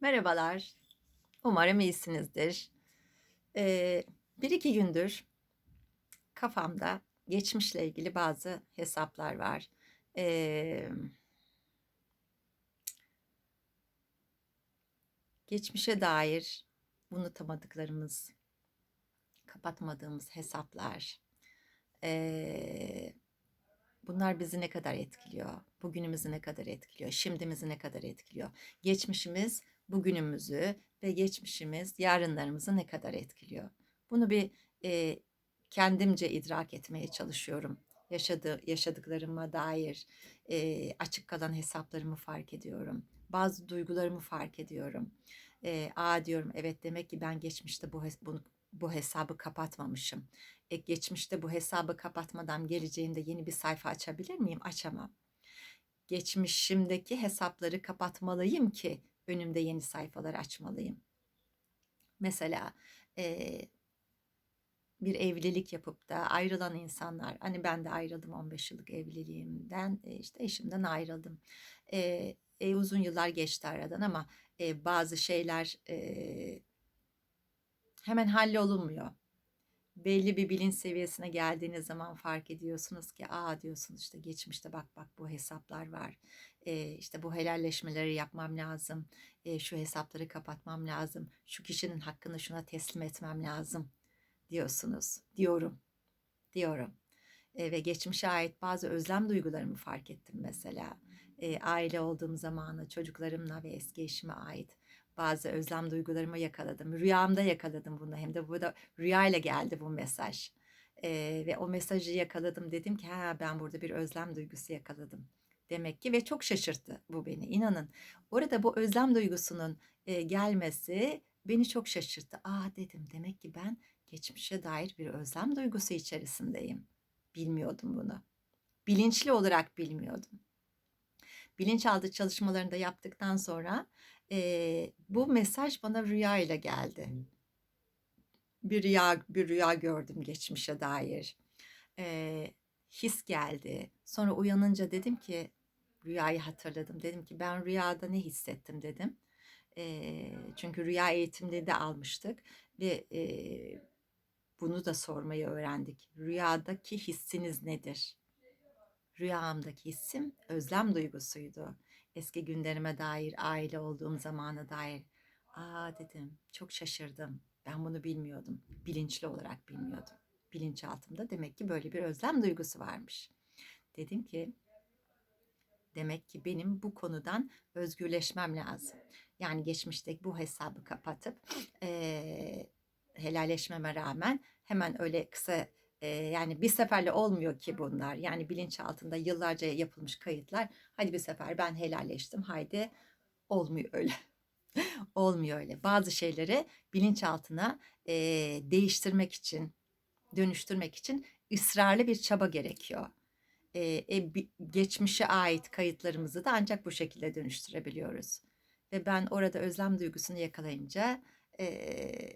Merhabalar. Umarım iyisinizdir. Eee, 1-2 gündür kafamda geçmişle ilgili bazı hesaplar var. Emm geçmişe dair unutamadıklarımız, kapatmadığımız hesaplar, eee, bunlar bizi ne kadar etkiliyor? Bugünümüzü ne kadar etkiliyor? Şimdimizi ne kadar etkiliyor? Geçmişimiz bugünümüzü ve geçmişimiz yarınlarımızı ne kadar etkiliyor? Bunu bir, eee, kendimce idrak etmeye çalışıyorum. Yaşadığı yaşadıklarıma dair, eee, açık kalan hesaplarımı fark ediyorum. Bazı duygularımı fark ediyorum. Eee, "A!" diyorum, "Evet, demek ki ben geçmişte bu bunu bu hesabı kapatmamışım. E, geçmişte bu hesabı kapatmadan geleceğimde yeni bir sayfa açabilir miyim? Açamam. Geçmişimdeki hesapları kapatmalıyım ki önümde yeni sayfalar açmalıyım." Mesela, eee bir evlilik yapıp da ayrılan insanlar, hani ben de ayrıldım 15 yıllık evliliğimden, eee, işte eşimden ayrıldım. Eee, eee, uzun yıllar geçti aradan ama, eee, bazı şeyler, eee hemen hallolunmuyor. Belli bir bilinç seviyesine geldiğiniz zaman fark ediyorsunuz ki, "A!" diyorsunuz, işte, "Geçmişte bak bak bu hesaplar var. Eee, işte, bu helalleşmeleri yapmam lazım. Eee, şu hesapları kapatmam lazım. Şu kişinin hakkını şuna teslim etmem lazım." diyorsunuz. Diyorum, diyorum. Eee, ve geçmişe ait bazı özlem duygularımı fark ettim mesela. Eee, aile olduğum zamanı çocuklarımla ve eski eşime ait bazı özlem duygularımı yakaladım. Rüyamda yakaladım bunu hem de burada rüyayla geldi bu mesaj. Eee, ve o mesajı yakaladım. Dedim ki, "Ha, ben burada bir özlem duygusu yakaladım demek ki." Ve çok şaşırttı bu beni. İnanın orada bu özlem duygusunun, eee, gelmesi beni çok şaşırttı. "A!" dedim, "Demek ki ben geçmişe dair bir özlem duygusu içerisindeyim." Bilmiyordum bunu. Bilinçli olarak bilmiyordum. Bilinçaltı çalışmalarını da yaptıktan sonra, eee, bu mesaj bana rüyayla geldi. Bir rüya bir rüya gördüm geçmişe dair. Eee, his geldi. Sonra uyanınca dedim ki, rüyayı hatırladım. Dedim ki, "Ben rüyada ne hissettim?" dedim. Eee, çünkü rüya eğitimleri de almıştık ve, eee, bunu da sormayı öğrendik. Rüyadaki hissiniz nedir? Rüyamdaki hissim özlem duygusuydu. Eski günlerime dair, aile olduğum zamana dair. "A!" dedim, "Çok şaşırdım. Ben bunu bilmiyordum. Bilinçli olarak bilmiyordum. Bilinçaltımda demek ki böyle bir özlem duygusu varmış." Dedim ki "Demek ki benim bu konudan özgürleşmem lazım." Yani geçmişteki bu hesabı kapatıp, eee, helalleşmeme rağmen hemen öyle kısa, eee, yani bir seferle olmuyor ki bunlar. Yani bilinçaltında yıllarca yapılmış kayıtlar, "Hadi bir sefer ben helalleştim, haydi." Olmuyor öyle. Olmuyor öyle. Bazı şeyleri bilinçaltına, eee, değiştirmek için, dönüştürmek için ısrarlı bir çaba gerekiyor. E, bi geçmişe ait kayıtlarımızı da ancak bu şekilde dönüştürebiliyoruz. Ve ben orada özlem duygusunu yakalayınca, eee,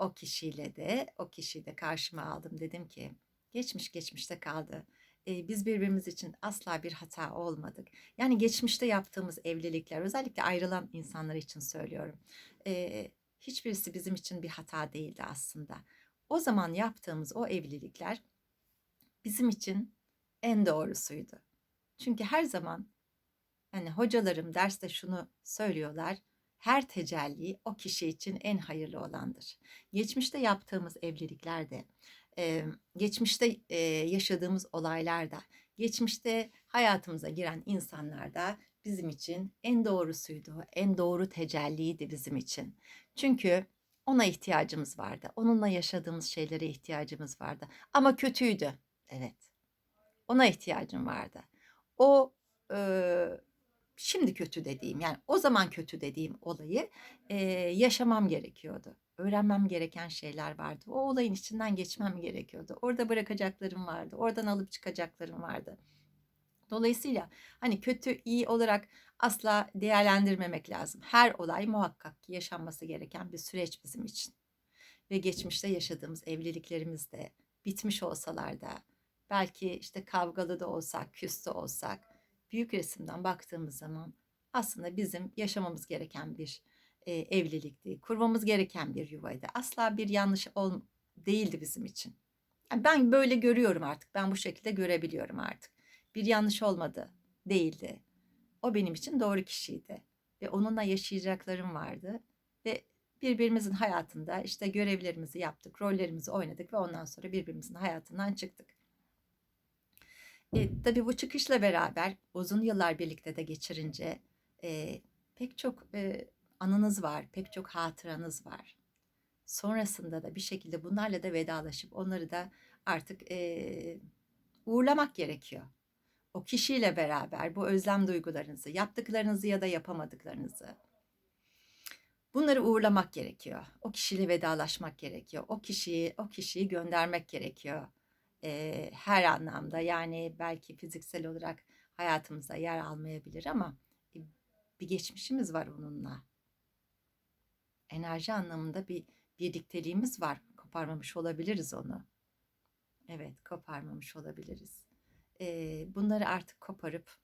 o kişiyle de o kişiyi de karşıma aldım. Dedim ki, "Geçmiş geçmişte kaldı. Eee, biz birbirimiz için asla bir hata olmadık." Yani geçmişte yaptığımız evlilikler, özellikle ayrılan insanlar için söylüyorum. Eee, hiçbirisi bizim için bir hata değildi aslında. O zaman yaptığımız o evlilikler bizim için en doğrusuydu. Çünkü her zaman, hani, hocalarım derste şunu söylüyorlar, "Her tecelli o kişi için en hayırlı olandır." Geçmişte yaptığımız evlilikler de, emm, geçmişte, yaşadığımız olaylar da, geçmişte hayatımıza giren insanlar da bizim için en doğrusuydu, en doğru tecelliydi bizim için. Çünkü ona ihtiyacımız vardı. Onunla yaşadığımız şeylere ihtiyacımız vardı ama kötüydü. Evet. Ona ihtiyacım vardı. O, ııı, şimdi kötü dediğim, yani o zaman kötü dediğim olayı, eee, yaşamam gerekiyordu. Öğrenmem gereken şeyler vardı. O olayın içinden geçmem gerekiyordu. Orada bırakacaklarım vardı. Oradan alıp çıkacaklarım vardı. Dolayısıyla, hani, kötü, iyi olarak asla değerlendirmemek lazım. Her olay muhakkak ki yaşanması gereken bir süreç bizim için. Ve geçmişte yaşadığımız evliliklerimiz de bitmiş olsalar da, belki, işte, kavgalı da olsak, küs de olsak, büyük resimden baktığımız zaman aslında bizim yaşamamız gereken bir, e, evlilikti. Kurmamız gereken bir yuvaydı. Asla bir yanlış ol, değildi bizim için. Yani ben böyle görüyorum artık. Ben bu şekilde görebiliyorum artık. Bir yanlış olmadı. Değildi. O benim için doğru kişiydi. Ve onunla yaşayacaklarım vardı. Ve birbirimizin hayatında işte görevlerimizi yaptık, rollerimizi oynadık ve ondan sonra birbirimizin hayatından çıktık. E, tabii bu çıkışla beraber uzun yıllar birlikte de geçirince e, pek çok e, anınız var, pek çok hatıranız var. Sonrasında da bir şekilde bunlarla da vedalaşıp onları da artık e, uğurlamak gerekiyor. O kişiyle beraber bu özlem duygularınızı, yaptıklarınızı ya da yapamadıklarınızı, bunları uğurlamak gerekiyor. O kişiyle vedalaşmak gerekiyor. O kişiyi, o kişiyi göndermek gerekiyor. E, her anlamda yani belki fiziksel olarak hayatımızda yer almayabilir ama bir geçmişimiz var onunla. Enerji anlamında bir birlikteliğimiz var. Koparmamış olabiliriz onu. Evet, koparmamış olabiliriz. Ee, bunları artık koparıp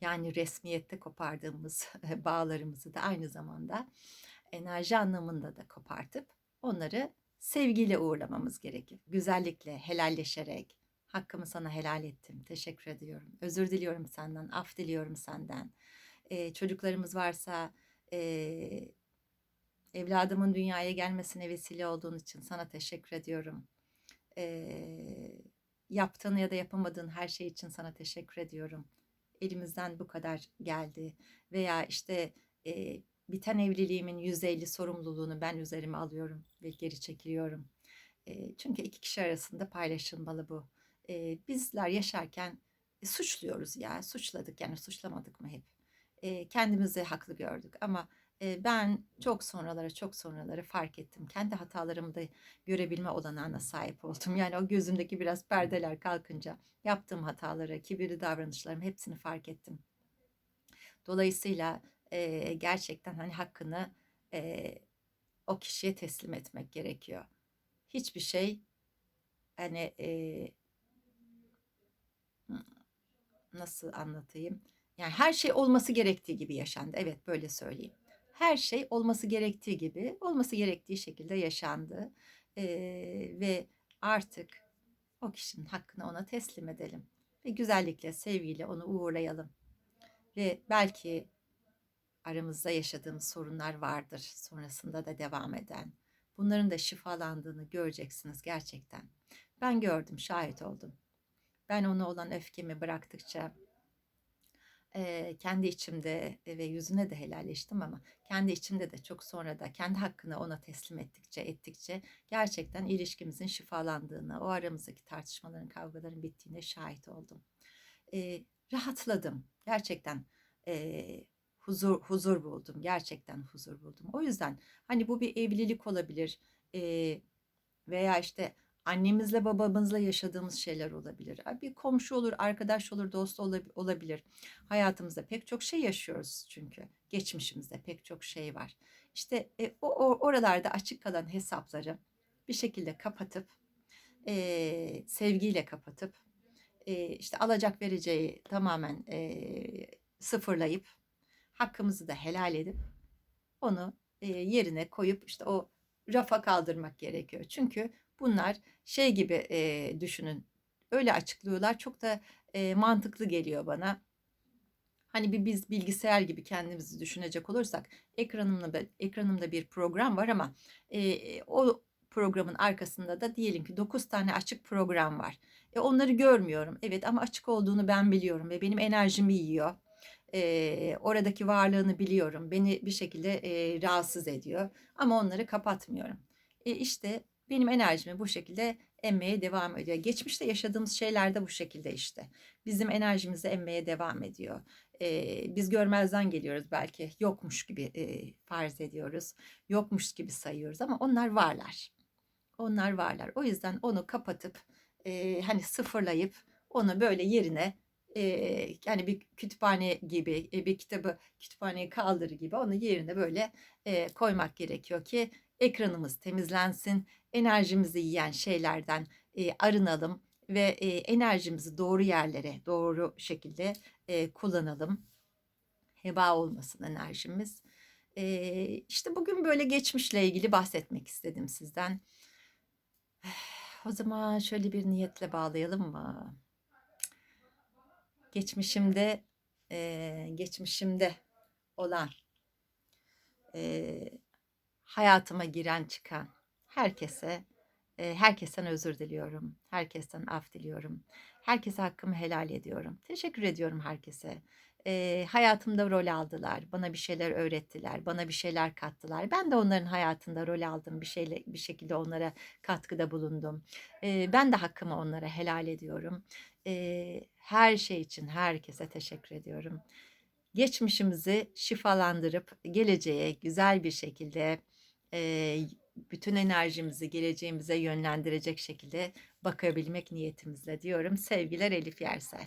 yani resmiyette kopardığımız bağlarımızı da aynı zamanda enerji anlamında da kopartıp onları sevgiyle uğurlamamız gerekir. Güzellikle, helalleşerek, hakkımı sana helal ettim, teşekkür ediyorum, özür diliyorum senden, af diliyorum senden. Ee, çocuklarımız varsa e, evladımın dünyaya gelmesine vesile olduğun için sana teşekkür ediyorum. Ee, yaptığın ya da yapamadığın her şey için sana teşekkür ediyorum. Elimizden bu kadar geldi veya işte e, biten evliliğimin %50 sorumluluğunu ben üzerime alıyorum ve geri çekiliyorum. E, çünkü iki kişi arasında paylaşılmalı bu. E, bizler yaşarken e, suçluyoruz ya, suçladık yani suçlamadık mı hep? E, kendimizi haklı gördük ama ben çok sonralara çok sonraları fark ettim. Kendi hatalarımı da görebilme olanağına sahip oldum. Yani o gözümdeki biraz perdeler kalkınca yaptığım hataları, kibirli davranışlarım hepsini fark ettim. Dolayısıyla e, gerçekten hani hakkını e, o kişiye teslim etmek gerekiyor. Hiçbir şey hani e, nasıl anlatayım? Yani her şey olması gerektiği gibi yaşandı. Evet böyle söyleyeyim her şey olması gerektiği gibi, olması gerektiği şekilde yaşandı. Ee, ve artık o kişinin hakkını ona teslim edelim. Ve güzellikle, sevgiyle onu uğurlayalım. Ve belki aramızda yaşadığımız sorunlar vardır sonrasında da devam eden. Bunların da şifalandığını göreceksiniz gerçekten. Ben gördüm, şahit oldum. Ben ona olan öfkemi bıraktıkça, e, kendi içimde ve yüzüne de helalleştim ama kendi içimde de çok sonra da kendi hakkını ona teslim ettikçe ettikçe gerçekten ilişkimizin şifalandığını, o aramızdaki tartışmaların, kavgaların bittiğine şahit oldum. E, rahatladım. Gerçekten e, huzur huzur buldum. Gerçekten huzur buldum. O yüzden hani bu bir evlilik olabilir e, veya işte annemizle babamızla yaşadığımız şeyler olabilir. Bir komşu olur, arkadaş olur, dost olabilir. Hayatımızda pek çok şey yaşıyoruz çünkü. Geçmişimizde pek çok şey var. İşte e, o, o oralarda açık kalan hesapları bir şekilde kapatıp e, sevgiyle kapatıp e, işte alacak vereceği tamamen e, sıfırlayıp hakkımızı da helal edip onu e, yerine koyup işte o rafa kaldırmak gerekiyor. Çünkü Bunlar şey gibi e, düşünün. Öyle açıklıyorlar. Çok da e, mantıklı geliyor bana. Hani bir biz bilgisayar gibi kendimizi düşünecek olursak ekranımda ekranımda bir program var ama e, o programın arkasında da diyelim ki 9 tane açık program var. E, onları görmüyorum. Evet ama açık olduğunu ben biliyorum ve benim enerjimi yiyor. E, oradaki varlığını biliyorum. Beni bir şekilde e, rahatsız ediyor. Ama onları kapatmıyorum. E, işte benim enerjimi bu şekilde emmeye devam ediyor. Geçmişte yaşadığımız şeyler de bu şekilde işte. Bizim enerjimizi emmeye devam ediyor. Ee, biz görmezden geliyoruz belki yokmuş gibi e, farz ediyoruz. Yokmuş gibi sayıyoruz ama onlar varlar. Onlar varlar. O yüzden onu kapatıp e, hani sıfırlayıp onu böyle yerine e, yani bir kütüphane gibi e, bir kitabı kütüphaneye kaldırır gibi onu yerine böyle e, koymak gerekiyor ki ekranımız temizlensin, enerjimizi yiyen şeylerden e, arınalım ve e, enerjimizi doğru yerlere, doğru şekilde e, kullanalım. Heba olmasın enerjimiz. Eee, işte bugün böyle geçmişle ilgili bahsetmek istedim sizden. O zaman şöyle bir niyetle bağlayalım mı? Geçmişimde, eee, geçmişimde olan, eee, hayatıma giren çıkan herkese, eee, herkesten özür diliyorum. Herkesten af diliyorum. Herkese hakkımı helal ediyorum. Teşekkür ediyorum herkese. Eee, hayatımda rol aldılar. Bana bir şeyler öğrettiler. Bana bir şeyler kattılar. Ben de onların hayatında rol aldım. Bir şeyle bir şekilde onlara katkıda bulundum. Eee, ben de hakkımı onlara helal ediyorum. Eee, her şey için herkese teşekkür ediyorum. Geçmişimizi şifalandırıp geleceğe güzel bir şekilde, eee, bütün enerjimizi geleceğimize yönlendirecek şekilde bakabilmek niyetimizle diyorum. Sevgiler Elif Yersel.